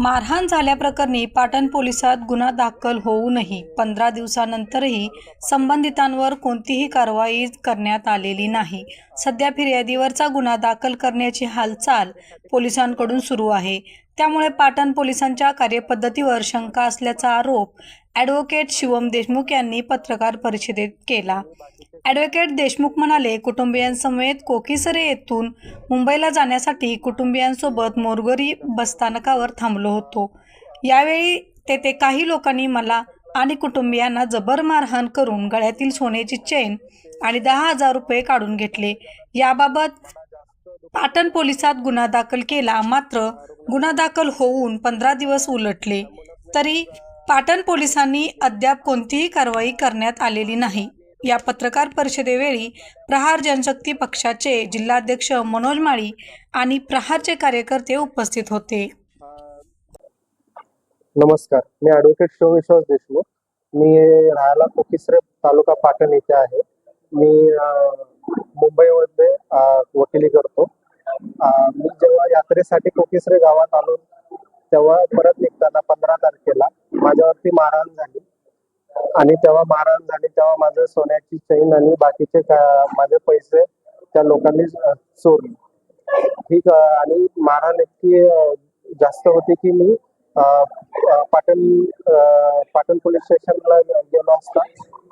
मारहाण झाल्याप्रकरणी पाटण पोलिसात गुन्हा दाखल होऊनही पंधरा दिवसानंतरही संबंधितांवर कोणतीही कारवाई करण्यात आलेली नाही. सध्या फिर्यादीवरचा गुन्हा दाखल करण्याची हालचाल पोलिसांकडून सुरू आहे. त्यामुळे पाटण पोलिसांच्या कार्यपद्धतीवर शंका असल्याचा आरोप ॲडव्होकेट शिवम देशमुख यांनी पत्रकार परिषदेत केला. ॲडव्होकेट देशमुख म्हणाले कुटुंबियांसमेत कोकीसरे येथून मुंबईला जाण्यासाठी कुटुंबियांसोबत मोरगरी बसस्थानकावर थांबलो होतो. यावेळी तेथे काही लोकांनी मला आणि कुटुंबियांना जबर मारहाण करून गळ्यातील सोन्याची चेन आणि दहा हजार रुपये काढून घेतले. याबाबत पाटण पोलिसात गुन्हा दाखल केला. मात्र गुन्हा दाखल होऊन पंधरा दिवस उलटले. तरी पाटण पोलिसांनी अद्याप कोणतीही कारवाई करण्यात आलेली नाही. या पत्रकार परिषदेवेळी प्रहार जनशक्ती पक्षाचे जिल्हाध्यक्ष मनोज माळी आणि प्रहारचे कार्यकर्ते उपस्थित होते. नमस्कार. मी ॲडव्होकेट शिवविश्वास देशमुख. मी राहायला कोकिसरे तालुका पाटण येथे आहे. मी मुंबईमध्ये वकिली करतो. यात्रेसाठी कोकिसरे गावात आलो. तेव्हा परत निघताना पंधरा तारखेला माझ्यावरती मारहाण झाली. आणि तेव्हा मारहाण झाली तेव्हा माझं सोन्याची चैन आणि बाकीचे माझे पैसे त्या लोकांनी चोरले. ठीक आणि मारहाण इतकी जास्त होती की मी पाटण पाटण पोलीस स्टेशनला गेलो असता.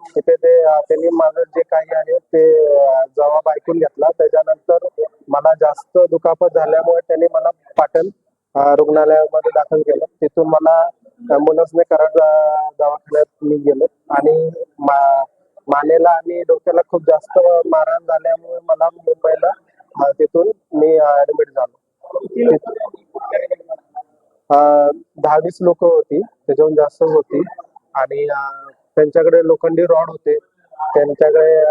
तिथे ते त्यांनी माझं जे काही आहे ते अं, जबाब ऐकून घेतला. त्याच्यानंतर मला जास्त दुखापत झाल्यामुळे त्यांनी मला पाटण रुग्णालयामध्ये दाखल केलं. तिथून मला अँब्युलन्सने कराड दवाखान्यात मी गेलो. आणि मा- मानेला आणि डोक्याला खूप जास्त मारहाण झाल्यामुळे मला मुंबईला तिथून मी ऍडमिट झालो. दहा वीस लोक होती. त्याच्याहून जास्तच होती. आणि त्यांच्याकडे लोखंडी रॉड होते त्यांच्याकडे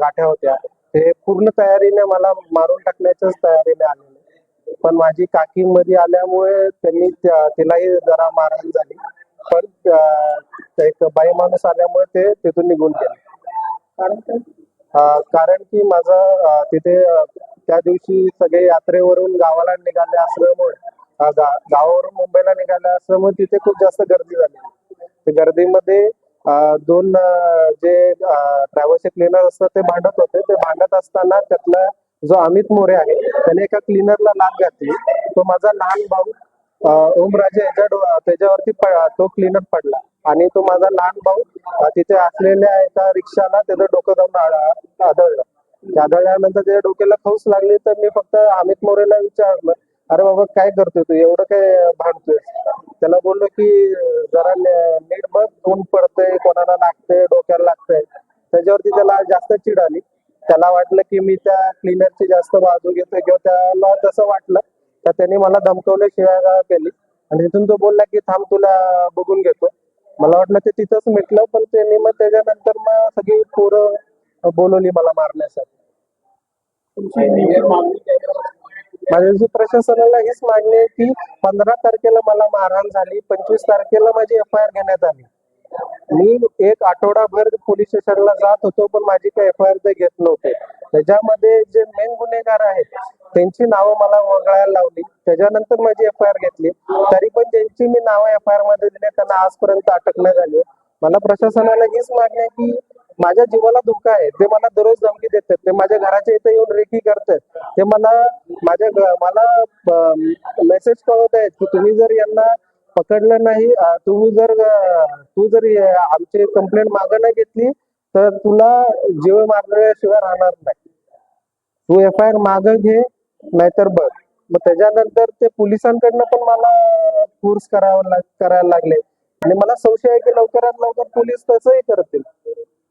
काठ्या होत्या. ते पूर्ण तयारीने मला मारून टाकण्याच्याच तयारीने आलेले. पण माझी काकी मध्ये आल्यामुळे त्यांनी त्या- तिलाही जरा मारहाण झाली. पण एक बाई माणूस आल्यामुळे ते तिथून निघून गेले. कारण की माझं तिथे त्या दिवशी सगळे यात्रेवरून गावाला निघाले असल्यामुळे गावावरून मुंबईला निघाले असल्यामुळे तिथे खूप जास्त गर्दी झाली. गर्दीमध्ये दोन जे ट्रॅव्हल्सचे क्लिनर असतात ते भांडत होते. ते भांडत असताना त्यातला जो अमित मोरे आहे त्याने एका क्लिनरला लाग घातली. तो माझा लहान भाऊ ओमराजे याच्या त्याच्यावरती तो क्लिनर पडला. आणि तो माझा लहान भाऊ तिथे असलेल्या एका रिक्षाला त्याचं डोकं जाऊन आदळलं. आदळल्यानंतर त्याच्या डोक्याला खौस लागली तर मी फक्त अमित मोरेला विचारलं अरे बाबा काय करतोय तू? एवढं काय भांडतोय? त्याला बोललो की जरा नीट बघ ऊन पडतंय कोणाला लागतंय डोक्याला लागतंय. त्याच्यावरती त्याला जास्त चिड आली. त्याला वाटलं की मी त्या क्लिनरची जास्त बाजू घेतोय किंवा त्याला तसं वाटलं तर त्याने मला धमकवले शिवागाळ केली? आणि तिथून तो बोलला की थांब तुला बघून घेतो. मला वाटलं ते तिथंच मिटलं पण त्यांनी मग त्याच्यानंतर मग सगळी पोरं बोलवली मला मारण्यासाठी. माझी प्रशासनाला हीच मागणी आहे की पंधरा तारखेला मला मारहाण झाली पंचवीस तारखेला माझी एफ आय आर घेण्यात आली. मी एक आठवडाभर पोलीस स्टेशनला जात होतो पण माझी काही एफ आय आर ते घेत नव्हते. त्याच्यामध्ये जे मेन गुन्हेगार आहेत त्यांची नावं मला वगळायला लावली. त्याच्यानंतर माझी एफ आय आर घेतली. तरी पण ज्यांची मी नावं एफ आय आरमध्ये दिली त्यांना आजपर्यंत अटक नाही झाली. मला प्रशासनाला हीच मागणी आहे की माझ्या जीवाला धोका आहे. ते मला दररोज धमकी देतात. ते माझ्या घराच्या इथे येऊन रेकी करतात. ते मला माझ्या मला मेसेज कळवत आहेत की तुम्ही जर यांना पकडलं नाही तुम्ही जर तू जर आमची कंप्लेंट माग नाही घेतली तर तुला जीव मारल्याशिवाय राहणार नाही. तू एफ आय आर माग घे नाहीतर बघ. मग त्याच्यानंतर ते पोलिसांकडनं पण मला फोर्स करावा लाग करायला लागले. आणि मला संशय आहे की लवकरात लवकर पोलीस तसंही करतील.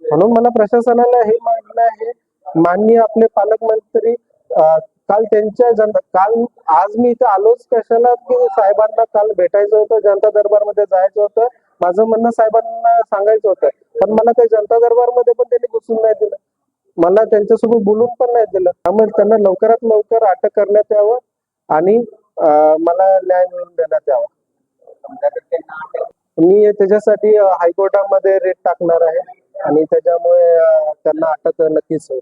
म्हणून मला प्रशासनाला हे मागणं आहे. माननीय आपले पालकमंत्री काल त्यांच्या जनता काल आज मी इथे आलोच कशाला की साहेबांना काल भेटायचं होतं जनता दरबारमध्ये जायचं होतं. माझं म्हणणं साहेबांना सांगायचं होतं. पण मला काही जनता दरबारमध्ये पण त्यांनी घुसून नाही दिलं. मला त्यांच्यासोबत बोलून पण नाही दिलं. त्यामुळे त्यांना लवकरात लवकर अटक करण्यात यावं आणि मला न्याय मिळवून देण्यात यावा. मी त्याच्यासाठी हायकोर्टामध्ये रेट टाकणार आहे. आणि त्याच्यामुळे त्यांना अटक नक्कीच होईल.